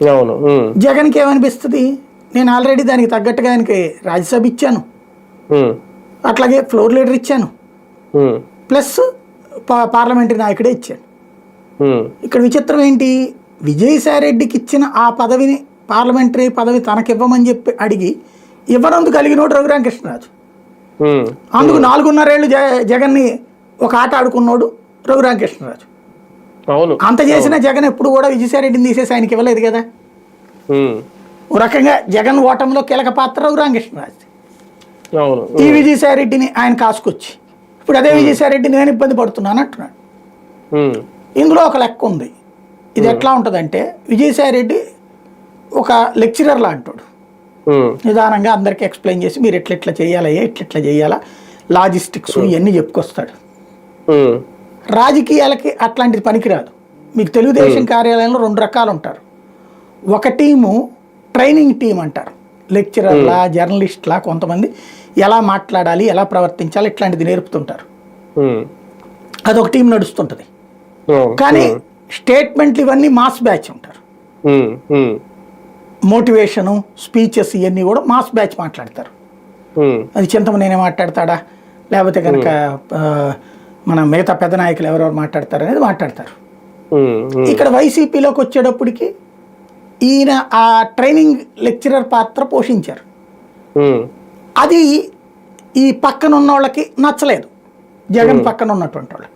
అవును జగన్కి ఏమనిపిస్తుంది నేను ఆల్రెడీ దానికి తగ్గట్టుగా ఆయనకి రాజ్యసభ ఇచ్చాను. అట్లాగే ఫ్లోర్ లీడర్ ఇచ్చాను. ప్లస్ పా- పార్లమెంటరీ నాయకుడే ఇచ్చాను ఇక్కడ విచిత్రం ఏంటి? విజయసాయిరెడ్డికి ఇచ్చిన ఆ పదవిని పార్లమెంటరీ పదవి తనకివ్వమని చెప్పి అడిగి ఇవ్వనందుకు కలిగినోడు రఘురామకృష్ణరాజు అందుకు నాలుగున్నరేళ్ళు జగన్ని ఒక ఆట ఆడుకున్నాడు రఘురామకృష్ణరాజు అంత చేసిన జగన్ ఎప్పుడు కూడా విజయసాయిరెడ్డిని తీసేసి ఆయనకి ఇవ్వలేదు కదా. ఓ రకంగా జగన్ ఓటంలో కీలక పాత్ర రఘురామకృష్ణరాజు అవును. ఈ విజయసాయిరెడ్డిని ఆయన కాసుకొచ్చి ఇప్పుడు అదే విజయసాయిరెడ్డి నేను ఇబ్బంది పడుతున్నాను అంటున్నాడు. ఇందులో ఒక లెక్క ఉంది. ఇది ఎట్లా ఉంటుందంటే విజయసాయిరెడ్డి ఒక లెక్చరర్ లాంటాడు. నిదానంగా అందరికీ ఎక్స్ప్లెయిన్ చేసి మీరు ఎట్లా ఎట్లా చేయాలయ్యా ఎట్లా ఎట్లా చేయాలా లాజిస్టిక్స్ ఇవన్నీ చెప్పుకొస్తాడు. రాజకీయాలకి అట్లాంటిది పనికిరాదు. మీకు తెలుగుదేశం కార్యాలయంలో రెండు రకాలు ఉంటారు ఒక టీము ట్రైనింగ్ టీం అంటారు. లెక్చరర్లా జర్నలిస్ట్లా కొంతమంది ఎలా మాట్లాడాలి ఎలా ప్రవర్తించాలి ఇట్లాంటిది నేర్పుతుంటారు. అదొక టీం నడుస్తుంటుంది. కానీ స్టేట్మెంట్లు ఇవన్నీ మాస్ బ్యాచ్ ఉంటారు. మోటివేషను స్పీచెస్ ఇవన్నీ కూడా మాస్ బ్యాచ్ మాట్లాడతారు. అది చింతమనేనే మాట్లాడతాడా? లేకపోతే కనుక మన మిగతా పెద్ద నాయకులు ఎవరెవరు మాట్లాడతారు అనేది మాట్లాడతారు. ఇక్కడ వైసీపీలోకి వచ్చేటప్పటికి ఈయన ఆ ట్రైనింగ్ లెక్చరర్ పాత్ర పోషించారు. అది ఈ పక్కన ఉన్న వాళ్ళకి నచ్చలేదు. జగన్ పక్కన ఉన్నటువంటి వాళ్ళకి.